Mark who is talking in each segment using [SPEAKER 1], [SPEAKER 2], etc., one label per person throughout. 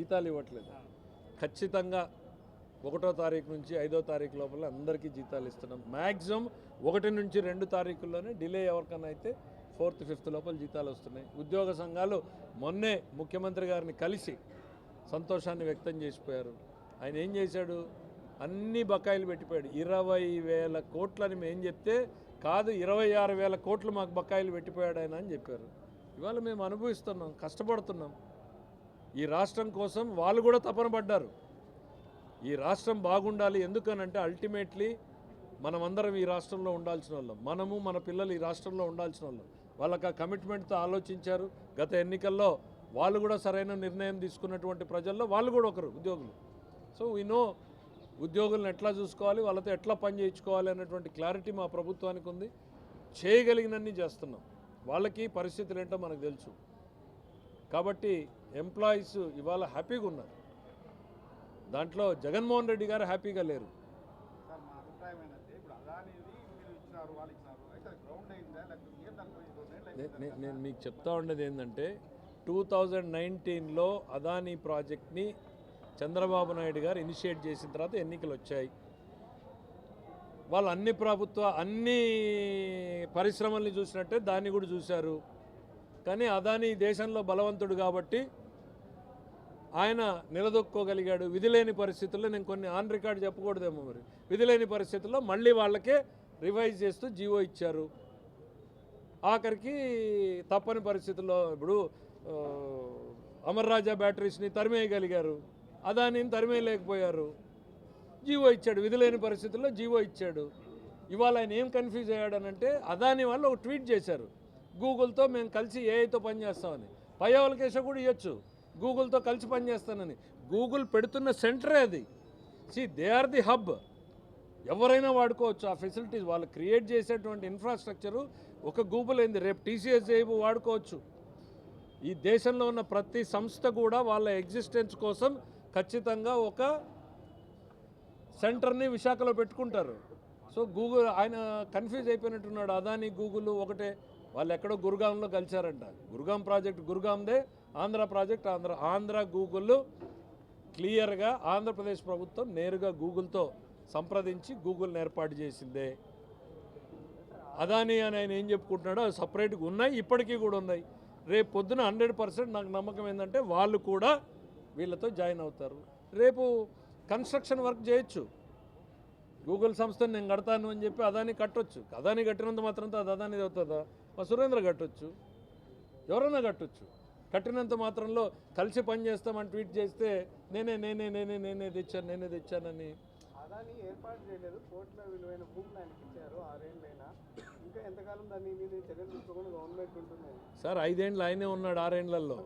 [SPEAKER 1] జీతాలు ఇవ్వట్లేదు. ఖచ్చితంగా ఒకటో తారీఖు నుంచి ఐదో తారీఖు లోపల అందరికీ జీతాలు ఇస్తున్నాం. మ్యాక్సిమం ఒకటి నుంచి రెండు తారీఖుల్లోనే డిలే ఎవరికన్నా అయితే ఫోర్త్ ఫిఫ్త్ లోపల జీతాలు వస్తున్నాయి. ఉద్యోగ సంఘాలు మొన్నే ముఖ్యమంత్రి గారిని కలిసి సంతోషాన్ని వ్యక్తం చేసిపోయారు. ఆయన ఏం చేశాడు? అన్ని బకాయిలు పెట్టిపోయాడు. ఇరవై వేల కోట్లని మేము చెప్తే కాదు ఇరవై ఆరు వేల కోట్లు మాకు బకాయిలు పెట్టిపోయాడు ఆయన అని చెప్పారు. ఇవాళ మేము అనుభవిస్తున్నాం కష్టపడుతున్నాం. ఈ రాష్ట్రం కోసం వాళ్ళు కూడా తపన పడ్డారు. ఈ రాష్ట్రం బాగుండాలి ఎందుకనంటే అల్టిమేట్లీ మనమందరం ఈ రాష్ట్రంలో ఉండాల్సిన వాళ్ళం. మనము మన పిల్లలు ఈ రాష్ట్రంలో ఉండాల్సిన వాళ్ళం. వాళ్ళకి ఆ కమిట్మెంట్తో ఆలోచించారు. గత ఎన్నికల్లో వాళ్ళు కూడా సరైన నిర్ణయం తీసుకున్నటువంటి ప్రజల్లో వాళ్ళు కూడా ఒకరు ఉద్యోగులు. సో వీ నో ఉద్యోగులను ఎట్లా చూసుకోవాలి వాళ్ళతో ఎట్లా పని చేయించుకోవాలి అనేటువంటి క్లారిటీ మా ప్రభుత్వానికి ఉంది. చేయగలిగినన్ని చేస్తున్నాం. వాళ్ళకి పరిస్థితులు ఏంటో మనకు తెలుసు. కాబట్టి ఎంప్లాయీస్ ఇవాళ హ్యాపీగా ఉన్నారు. దాంట్లో జగన్మోహన్ రెడ్డి గారు హ్యాపీగా లేరు. నేను మీకు చెప్తా ఉండేది ఏంటంటే టూ థౌజండ్ నైన్టీన్లో అదానీ ప్రాజెక్ట్ని చంద్రబాబు నాయుడు గారు ఇనిషియేట్ చేసిన తర్వాత ఎన్నికలు వచ్చాయి. వాళ్ళు అన్ని ప్రభుత్వ అన్ని పరిశ్రమల్ని చూసినట్టే దాన్ని కూడా చూశారు. కానీ అదానీ ఈ దేశంలో బలవంతుడు కాబట్టి ఆయన నిలదొక్కోగలిగాడు. విధిలేని పరిస్థితుల్లో నేను కొన్ని ఆన్ రికార్డ్ చెప్పకూడదేమో మరి. విధిలేని పరిస్థితుల్లో మళ్ళీ వాళ్ళకే రివైజ్ చేస్తూ జీవో ఇచ్చారు. ఆఖరికి తప్పని పరిస్థితుల్లో ఇప్పుడు ఆ, అమర్ రాజా బ్యాటరీస్ని తరిమేయగలిగారు. అదానిని తరిమేయలేకపోయారు. జీవో ఇచ్చాడు. విధులేని పరిస్థితుల్లో జీవో ఇచ్చాడు. ఇవాళ ఆయన ఏం కన్ఫ్యూజ్ అయ్యాడనంటే అదాని వాళ్ళు ఒక ట్వీట్ చేశారు. గూగుల్తో మేము కలిసి ఏఐతో పనిచేస్తామని. పై కూడా ఇవ్వచ్చు గూగుల్తో కలిసి పనిచేస్తానని. గూగుల్ పెడుతున్న సెంటరే అది. See they are the hub ఎవరైనా వాడుకోవచ్చు. ఆ ఫెసిలిటీస్ వాళ్ళు క్రియేట్ చేసేటువంటి ఇన్ఫ్రాస్ట్రక్చరు ఒక గూగుల్ అయింది. రేపు టీసీఎస్ చేయబు వాడుకోవచ్చు. ఈ దేశంలో ఉన్న ప్రతి సంస్థ కూడా వాళ్ళ ఎగ్జిస్టెన్స్ కోసం ఖచ్చితంగా ఒక సెంటర్ని విశాఖలో పెట్టుకుంటారు. సో గూగుల్ ఆయన కన్ఫ్యూజ్ అయిపోయినట్టున్నాడు. అదాని గూగుల్ ఒకటే. వాళ్ళు ఎక్కడో గురుగాంలో కలిశారంట. గురుగాం ప్రాజెక్ట్ గురుగాందే ఆంధ్ర ప్రాజెక్ట్ ఆంధ్ర ఆంధ్ర గూగుల్ క్లియర్గా ఆంధ్రప్రదేశ్ ప్రభుత్వం నేరుగా గూగుల్తో సంప్రదించి గూగుల్ని ఏర్పాటు చేసిందే. అదాని అని ఆయన ఏం చెప్పుకుంటున్నాడో అది సపరేట్గా ఉన్నాయి ఇప్పటికీ కూడా ఉన్నాయి. రేపు పొద్దున హండ్రెడ్ పర్సెంట్ నాకు నమ్మకం ఏంటంటే వాళ్ళు కూడా వీళ్ళతో జాయిన్ అవుతారు. రేపు కన్స్ట్రక్షన్ వర్క్ చేయొచ్చు. గూగుల్ సంస్థను నేను కడతాను అని చెప్పి అదాని కట్టొచ్చు. అదాని కట్టినంత మాత్రంతో అది అదాని అవుతుందా? మా సురేంద్ర కట్టొచ్చు. ఎవరైనా కట్టొచ్చు. కట్టినంత మాత్రంలో కలిసి పని చేస్తామని ట్వీట్ చేస్తే నేనే నేనే నేనే నేనే తెచ్చాను నేనే తెచ్చానని.
[SPEAKER 2] అదాని ఏర్పాటు చేయలేదు. కోట్ల విలువైన భూములు ఆయనకి ఇచ్చారు ఆరేళ్ళైనా ఇంకా ఎంతకాలం దాన్ని మీద చర్యలు తీసుకోకుండా గవర్నమెంట్ ఉంటుంది
[SPEAKER 1] సార్ ఐదేండ్లు ఆయనే ఉన్నాడు ఆరేండ్లలో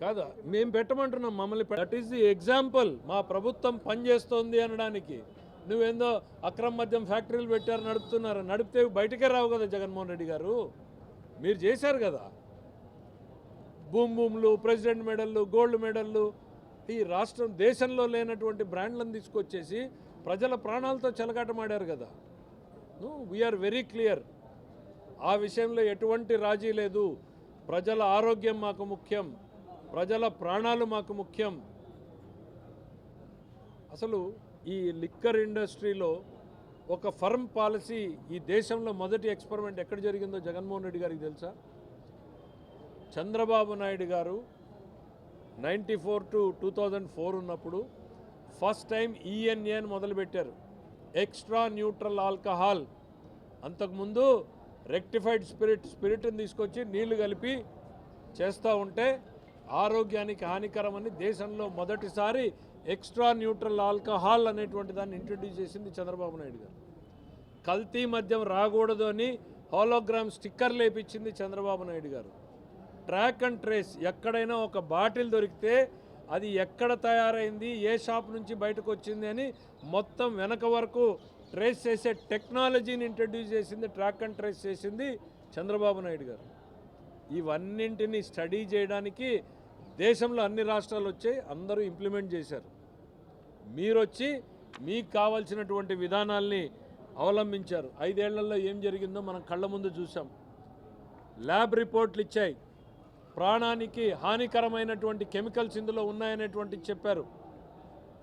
[SPEAKER 1] కాదు మేము పెట్టమంటున్నాం మమ్మల్ని దట్ ఈస్ ది ఎగ్జాంపుల్ మా ప్రభుత్వం పనిచేస్తోంది అనడానికి. నువ్వేందో అక్రమ మద్యం ఫ్యాక్టరీలు పెట్టారు నడుపుతున్నారు. నడిపితే బయటకే రావు కదా జగన్మోహన్ రెడ్డి గారు. మీరు చేశారు కదా. భూమ్ భూములు ప్రెసిడెంట్ మెడల్లు గోల్డ్ మెడల్లు ఈ రాష్ట్రం దేశంలో లేనటువంటి బ్రాండ్లను తీసుకొచ్చేసి ప్రజల ప్రాణాలతో చెలగాటమాడారు కదా. వీఆర్ వెరీ క్లియర్ ఆ విషయంలో ఎటువంటి రాజీ లేదు. ప్రజల ఆరోగ్యం మాకు ముఖ్యం. ప్రజల ప్రాణాలు మాకు ముఖ్యం. అసలు ఈ లిక్కర్ ఇండస్ట్రీలో ఒక ఫర్మ్ పాలసీ ఈ దేశంలో మొదటి ఎక్స్పెరిమెంట్ ఎక్కడ జరిగిందో జగన్మోహన్ రెడ్డి గారికి తెలుసా? చంద్రబాబు నాయుడు గారు ninety four to two thousand four ఉన్నప్పుడు ఫస్ట్ టైం ఈఎన్ఏ అని మొదలుపెట్టారు. Extra neutral alcohol. అంతకుముందు రెక్టిఫైడ్ స్పిరిట్ స్పిరిట్ని తీసుకొచ్చి నీళ్ళు కలిపి చేస్తూ ఉంటే ఆరోగ్యానికి హానికరమని దేశంలో మొదటిసారి ఎక్స్ట్రా న్యూట్రల్ ఆల్కహాల్ అనేటువంటి దాన్ని ఇంట్రడ్యూస్ చేసింది చంద్రబాబు నాయుడు గారు. కల్తీ మద్యం రాకూడదు అని హోలోగ్రామ్ స్టిక్కర్ లేపించింది Chandrababu Naidu garu. Track and trace ఎక్కడైనా ఒక బాటిల్ దొరికితే అది ఎక్కడ తయారైంది ఏ షాప్ నుంచి బయటకు వచ్చింది అని మొత్తం వెనక వరకు ట్రేస్ చేసే టెక్నాలజీని ఇంట్రడ్యూస్ చేసింది ట్రాక్ అండ్ ట్రేస్ చేసింది చంద్రబాబు నాయుడు గారు. ఇవన్నింటినీ స్టడీ చేయడానికి దేశంలో అన్ని రాష్ట్రాలు వచ్చాయి అందరూ ఇంప్లిమెంట్ చేశారు. మీరొచ్చి మీకు కావాల్సినటువంటి విధానాల్ని అవలంబించారు. ఐదేళ్ళలో ఏం జరిగిందో మనం కళ్ళ ముందు చూసాం ల్యాబ్ రిపోర్ట్లు ఇచ్చాయి. ప్రాణానికి హానికరమైనటువంటి కెమికల్స్ ఇందులో ఉన్నాయనేటువంటి చెప్పారు.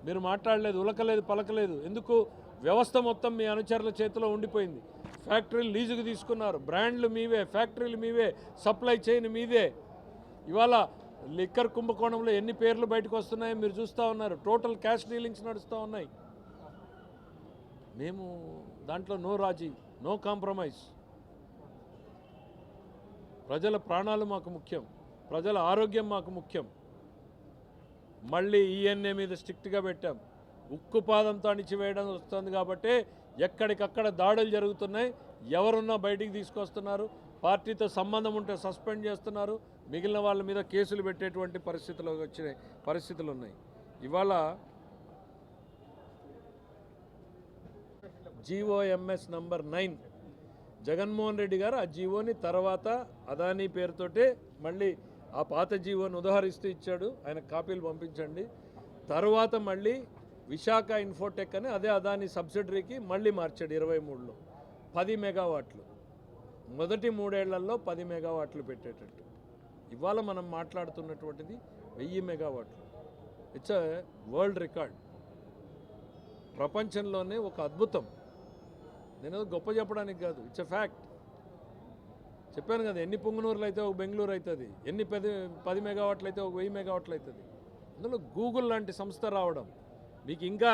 [SPEAKER 1] మీరు మాట్లాడలేదు ఉలకలేదు పలకలేదు. ఎందుకు? వ్యవస్థ మొత్తం మీ అనుచరుల చేతిలో ఉండిపోయింది. ఫ్యాక్టరీలు లీజుకు తీసుకున్నారు. బ్రాండ్లు మీవే ఫ్యాక్టరీలు మీవే సప్లై చైన్ మీదే. ఇవాళ లిక్కర్ కుంభకోణంలో ఎన్ని పేర్లు బయటకు వస్తున్నాయో మీరు చూస్తూ ఉన్నారు. టోటల్ క్యాష్ డీలింగ్స్ నడుస్తూ ఉన్నాయి. మేము దాంట్లో నో రాజీ నో కాంప్రమైజ్ ప్రజల ప్రాణాలు మాకు ముఖ్యం ప్రజల ఆరోగ్యం మాకు ముఖ్యం. మళ్ళీ ఈఎన్ఏ మీద స్ట్రిక్ట్గా పెట్టాం. ఉక్కు పాదంతో అణిచివేయడం వస్తుంది కాబట్టి ఎక్కడికక్కడ దాడులు జరుగుతున్నాయి. ఎవరున్నా బయటికి తీసుకొస్తున్నారు. పార్టీతో సంబంధం ఉంటే సస్పెండ్ చేస్తున్నారు. మిగిలిన వాళ్ళ మీద కేసులు పెట్టేటువంటి పరిస్థితులు వచ్చినాయి పరిస్థితులు ఉన్నాయి. ఇవాళ GOMS number nine Jaganmohan Reddy garu ఆ జీవోని తర్వాత అదానీ పేరుతోటే మళ్ళీ ఆ పాత జీవోని ఉదాహరిస్తూ ఇచ్చాడు. ఆయన కాపీలు పంపించండి. తర్వాత మళ్ళీ విశాఖ ఇన్ఫోటెక్ అని అదే అదాని సబ్సిడరీకి మళ్ళీ మార్చాడు ఇరవై మూడులో. పది మెగావాట్లు. మొదటి మూడేళ్ళలో పది మెగావాట్లు పెట్టేటట్టు. ఇవాళ మనం మాట్లాడుతున్నటువంటిది వెయ్యి మెగావాట్లు. ఇట్స్ వరల్డ్ రికార్డ్ ప్రపంచంలోనే ఒక అద్భుతం. నేను గొప్ప చెప్పడానికి కాదు. ఇట్స్ ఎ ఫ్యాక్ట్ చెప్పాను కదా ఎన్ని పొంగునూరులు అయితే ఒక బెంగళూరు అవుతుంది ఎన్ని పది పది మెగావాట్లు అయితే ఒక వెయ్యి మెగావాట్లు అవుతుంది అందులో గూగుల్ లాంటి సంస్థ రావడం మీకు ఇంకా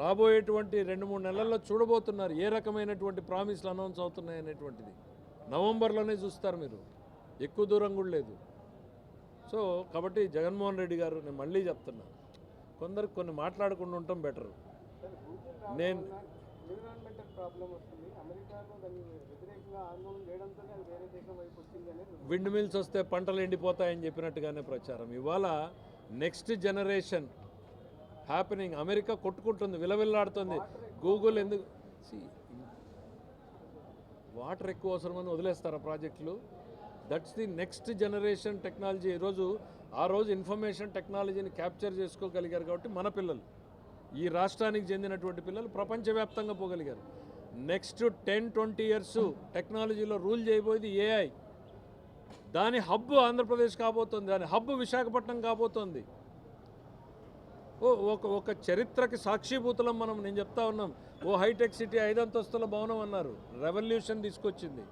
[SPEAKER 1] రాబోయేటువంటి రెండు మూడు నెలల్లో చూడబోతున్నారు ఏ రకమైనటువంటి ప్రామిస్లు అనౌన్స్ అవుతున్నాయి అనేటువంటిది. నవంబర్లోనే చూస్తారు మీరు. ఎక్కువ దూరం కూడా లేదు. సో కాబట్టి జగన్మోహన్ రెడ్డి గారు నేను మళ్ళీ చెప్తున్నా కొందరికి కొన్ని మాట్లాడకుండా ఉండటం బెటర్. నేను విండ్ మిల్స్ వస్తే పంటలు ఎండిపోతాయని చెప్పినట్టుగానే ప్రచారం. ఇవాళ నెక్స్ట్ జనరేషన్ హ్యాపెనింగ్ అమెరికా కొట్టుకుంటుంది విలవిల్లాడుతుంది. గూగుల్ ఎందుకు? వాటర్ ఎక్కువ అవసరమని వదిలేస్తారా ప్రాజెక్టులు? That's the next generation technology. ఈరోజు ఆ రోజు ఇన్ఫర్మేషన్ టెక్నాలజీని క్యాప్చర్ చేసుకోగలిగారు కాబట్టి మన పిల్లలు ఈ రాష్ట్రానికి చెందినటువంటి పిల్లలు ప్రపంచవ్యాప్తంగా పోగలిగారు. నెక్స్ట్ టెన్ ట్వంటీ ఇయర్స్ టెక్నాలజీలో రూల్ చేయబోయేది ఏఐ దాని హబ్ ఆంధ్రప్రదేశ్ కాబోతోంది దాని హబ్ విశాఖపట్నం కాబోతోంది. ఓ ఒక ఒక చరిత్రకి సాక్షిభూతులం మనం నేను చెప్తా ఉన్నాం. ఓ హైటెక్ సిటీ ఐదంతస్తుల భవనం అన్నారు రెవల్యూషన్ తీసుకొచ్చింది.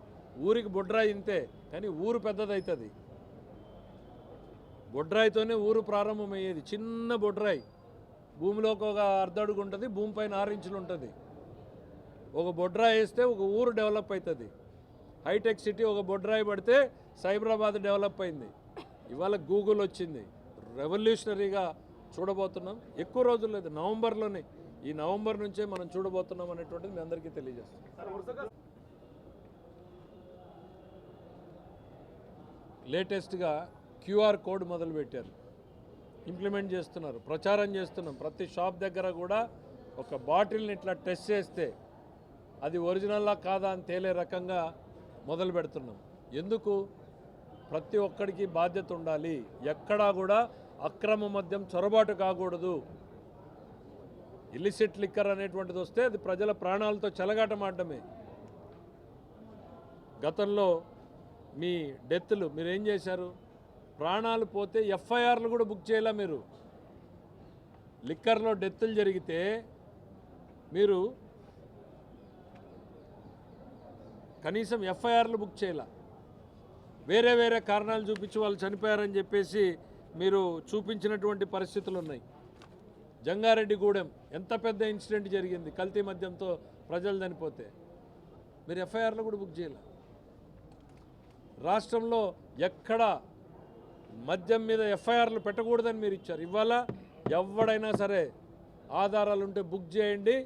[SPEAKER 1] ఊరికి బొడ్రాయి ఇంతే కానీ ఊరు పెద్దదవుతుంది బొడ్రాయితోనే ఊరు ప్రారంభమయ్యేది. చిన్న బొడ్రాయి. భూమిలోకి ఒక అర్ధడుగు ఉంటుంది భూమిపైన ఆరించులు ఉంటుంది. ఒక బొడ్రాయి వేస్తే ఒక ఊరు డెవలప్ అవుతుంది హైటెక్ సిటీ ఒక బొడ్రాయి పడితే సైబరాబాద్ డెవలప్ అయింది. ఇవాళ గూగుల్ వచ్చింది. రెవల్యూషనరీగా చూడబోతున్నాం. ఎక్కువ రోజులు లేదు నవంబర్లోనే. ఈ నవంబర్ నుంచే మనం చూడబోతున్నాం అనేటువంటిది మీ అందరికీ తెలియజేస్తాం. లేటెస్ట్గా క్యూఆర్ కోడ్ మొదలుపెట్టారు. ఇంప్లిమెంట్ చేస్తున్నారు. ప్రచారం చేస్తున్నాం. ప్రతి షాప్ దగ్గర కూడా ఒక బాటిల్ని ఇట్లా టెస్ట్ చేస్తే అది ఒరిజినల్లా కాదా అని తేలే రకంగా మొదలు పెడుతున్నాం. ఎందుకు? ప్రతి ఒక్కడికి బాధ్యత ఉండాలి. ఎక్కడా కూడా అక్రమ మద్యం చొరబాటు కాకూడదు. ఇల్లిసిట్ లిక్కర్ అనేటువంటిది వస్తే అది ప్రజల ప్రాణాలతో చెలగాటమాడమే గతంలో మీ డెత్లు మీరు ఏం చేశారు? ప్రాణాలు పోతే ఎఫ్ఐఆర్లు కూడా బుక్ చేయలే మీరు? లిక్కర్లో డెత్లు జరిగితే మీరు కనీసం ఎఫ్ఐఆర్లు బుక్ చేయలే? వేరే వేరే కారణాలు చూపించి వాళ్ళు చనిపోయారని చెప్పేసి మీరు చూపించినటువంటి పరిస్థితులు ఉన్నాయి. జంగారెడ్డిగూడెం ఎంత పెద్ద ఇన్సిడెంట్ జరిగింది? కల్తీ మద్యంతో ప్రజలు చనిపోతే మీరు ఎఫ్ఐఆర్లు కూడా బుక్ చేయలే? రాష్ట్రంలో ఎక్కడ మద్యం మీద ఎఫ్ఐఆర్లు పెట్టకూడదని మీరు ఇచ్చారు. ఇవాళ ఎవడైనా సరే ఆధారాలు ఉంటే బుక్ చేయండి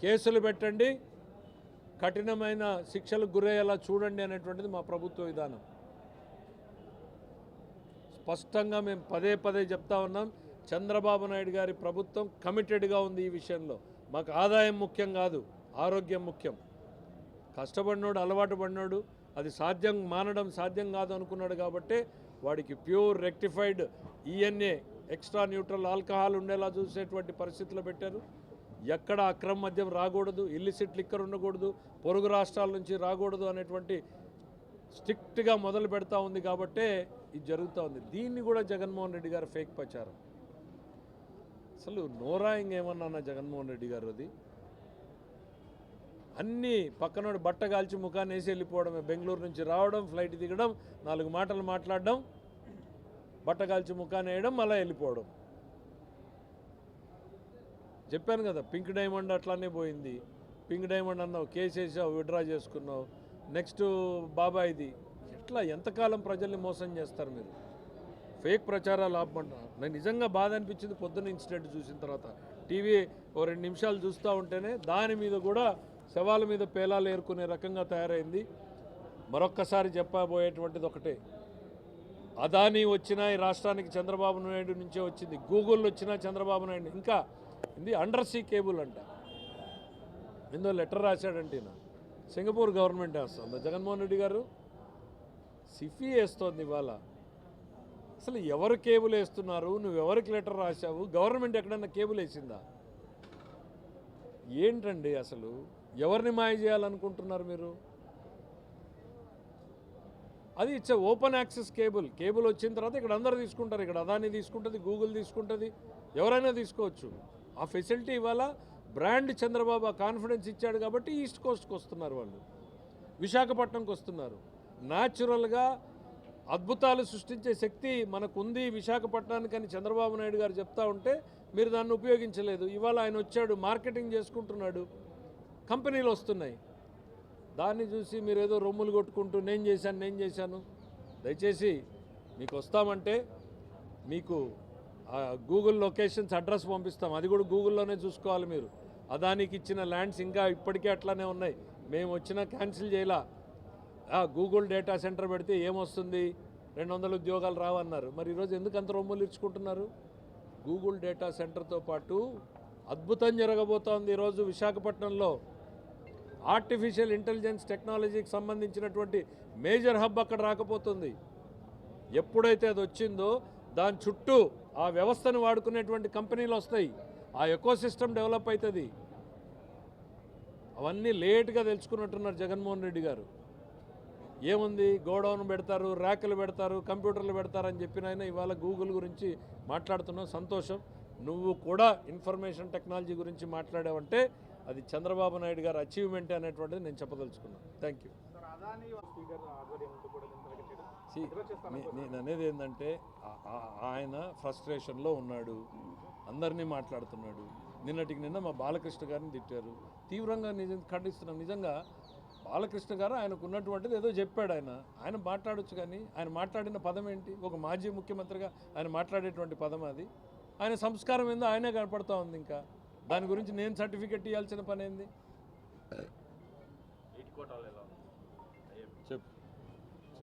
[SPEAKER 1] కేసులు పెట్టండి కఠినమైన శిక్షలకు గురయ్యేలా చూడండి అనేటువంటిది మా ప్రభుత్వ విధానం. స్పష్టంగా మేము పదే పదే చెప్తా ఉన్నాం చంద్రబాబు నాయుడు గారి ప్రభుత్వం కమిటెడ్గా ఉంది ఈ విషయంలో. మాకు ఆదాయం ముఖ్యం కాదు ఆరోగ్యం ముఖ్యం. కష్టపడినోడు అలవాటు పడినోడు అది సాధ్యం మానడం సాధ్యం కాదు అనుకున్నాడు కాబట్టి వాడికి pure rectified ENA extra neutral alcohol ఉండేలా చూసేటువంటి పరిస్థితులు పెట్టారు. ఎక్కడ అక్రమ మద్యం రాకూడదు ఇల్లిసిట్ లిక్కర్ ఉండకూడదు పొరుగు రాష్ట్రాల నుంచి రాకూడదు అనేటువంటి స్ట్రిక్ట్గా మొదలు పెడతా ఉంది కాబట్టే ఇది జరుగుతూ ఉంది. దీన్ని కూడా జగన్మోహన్ రెడ్డి గారు ఫేక్ ప్రచారం. అసలు నోరాయింగ్ ఏమన్నా జగన్మోహన్ రెడ్డి గారు అది? అన్నీ పక్కనోడు బట్ట కాల్చి ముఖాన్ని వేసి వెళ్ళిపోవడమే. బెంగళూరు నుంచి రావడం ఫ్లైట్ దిగడం నాలుగు మాటలు మాట్లాడడం బట్ట కాల్చి ముఖాన్ని వేయడం మళ్ళీ వెళ్ళిపోవడం. చెప్పాను కదా పింక్ డైమండ్ అట్లానే పోయింది. పింక్ డైమండ్ అన్నావు కేసు వేసావు విడ్రా చేసుకున్నావు. నెక్స్ట్ బాబాయిది. ఎట్లా ఎంతకాలం ప్రజల్ని మోసం చేస్తారు మీరు? ఫేక్ ప్రచారాలు ఆపమంటున్నా నేను నిజంగా బాధ అనిపించింది పొద్దున్న ఇన్సిడెంట్ చూసిన తర్వాత. టీవీ ఓ రెండు నిమిషాలు చూస్తూ ఉంటేనే దాని మీద కూడా శవాల మీద పేలాలు ఏరుకునే రకంగా తయారైంది. మరొక్కసారి చెప్పబోయేటువంటిది ఒకటే. అదానీ వచ్చినా ఈ రాష్ట్రానికి చంద్రబాబు నాయుడు నుంచే వచ్చింది. గూగుల్ వచ్చినా చంద్రబాబు నాయుడు ఇంకా ఇది అండర్ సీ కేబుల్ అంట. ఏందో లెటర్ రాశాడంటే నా సింగపూర్ గవర్నమెంట్ వేస్తుంది జగన్మోహన్ రెడ్డి గారు సిఫీ వేస్తోంది ఇవాళ. అసలు ఎవరు కేబుల్ వేస్తున్నారు? నువ్వు ఎవరికి లెటర్ రాశావు? గవర్నమెంట్ ఎక్కడన్నా కేబుల్ వేసిందా? ఏంటండి అసలు? ఎవరిని మాయ చేయాలనుకుంటున్నారు మీరు? అది it's open access cable. Cable వచ్చిన తర్వాత ఇక్కడ అందరు తీసుకుంటారు. ఇక్కడ అదాని తీసుకుంటుంది గూగుల్ తీసుకుంటుంది. ఎవరైనా తీసుకోవచ్చు. ఆ ఫెసిలిటీ ఇవాళ బ్రాండ్ చంద్రబాబు ఆ కాన్ఫిడెన్స్ ఇచ్చాడు కాబట్టి ఈస్ట్ కోస్ట్కి వస్తున్నారు వాళ్ళు. విశాఖపట్నంకి వస్తున్నారు. న్యాచురల్గా అద్భుతాలు సృష్టించే శక్తి మనకుంది విశాఖపట్నానికి అని చంద్రబాబు నాయుడు గారు చెప్తా ఉంటే మీరు దాన్ని ఉపయోగించలేదు. ఇవాళ ఆయన వచ్చాడు మార్కెటింగ్ చేసుకుంటున్నాడు. కంపెనీలు వస్తున్నాయి. దాన్ని చూసి మీరు ఏదో రొమ్ములు కొట్టుకుంటూ నేను చేశాను నేను చేశాను. దయచేసి మీకు వస్తామంటే మీకు గూగుల్ లొకేషన్స్ అడ్రస్ పంపిస్తాం. అది కూడా గూగుల్లోనే చూసుకోవాలి మీరు. అదానికి ఇచ్చిన ల్యాండ్స్ ఇంకా ఇప్పటికే అట్లానే ఉన్నాయి. మేము వచ్చినా క్యాన్సిల్ చేయలా? గూగుల్ డేటా సెంటర్ పెడితే ఏమొస్తుంది? రెండు వందల ఉద్యోగాలు రావన్నారు. మరి ఈరోజు ఎందుకు అంత రొమ్ములు ఇచ్చుకుంటున్నారు గూగుల్ డేటా సెంటర్తో పాటు అద్భుతం జరగబోతోంది ఈరోజు విశాఖపట్నంలో. ఆర్టిఫిషియల్ ఇంటెలిజెన్స్ టెక్నాలజీకి సంబంధించినటువంటి మేజర్ హబ్ అక్కడ రాకపోతుంది. ఎప్పుడైతే అది వచ్చిందో దాని చుట్టూ ఆ వ్యవస్థను వాడుకునేటువంటి కంపెనీలు వస్తాయి. ఆ ఎకోసిస్టమ్ డెవలప్ అవుతుంది అవన్నీ లేట్గా తెలుసుకున్నట్టున్నారు జగన్మోహన్ రెడ్డి గారు. ఏముంది? గోడౌన్ పెడతారు ర్యాకులు పెడతారు కంప్యూటర్లు పెడతారు అని చెప్పిన ఆయన ఇవాళ గూగుల్ గురించి మాట్లాడుతున్నావు సంతోషం. నువ్వు కూడా ఇన్ఫర్మేషన్ టెక్నాలజీ గురించి మాట్లాడావంటే అది చంద్రబాబు నాయుడు గారు అచీవ్మెంట్ అనేటువంటిది నేను చెప్పదలుచుకున్నాను. థ్యాంక్ యూ నేను అనేది ఏంటంటే ఆయన ఫ్రస్ట్రేషన్లో ఉన్నాడు అందరినీ మాట్లాడుతున్నాడు. నిన్నటికి నిన్న మా బాలకృష్ణ గారిని తిట్టారు. తీవ్రంగా నిజం ఖండిస్తున్నాం. నిజంగా బాలకృష్ణ గారు ఆయనకు ఉన్నటువంటిది ఏదో చెప్పాడు ఆయన. ఆయన మాట్లాడొచ్చు కానీ ఆయన మాట్లాడిన పదం ఏంటి? ఒక మాజీ ముఖ్యమంత్రిగా ఆయన మాట్లాడేటువంటి పదం అది. ఆయన సంస్కారం ఏందో ఆయనే కనపడతా ఉంది ఇంకా. దాని గురించి నేను సర్టిఫికెట్ ఇవ్వాల్సిన పని ఏంది?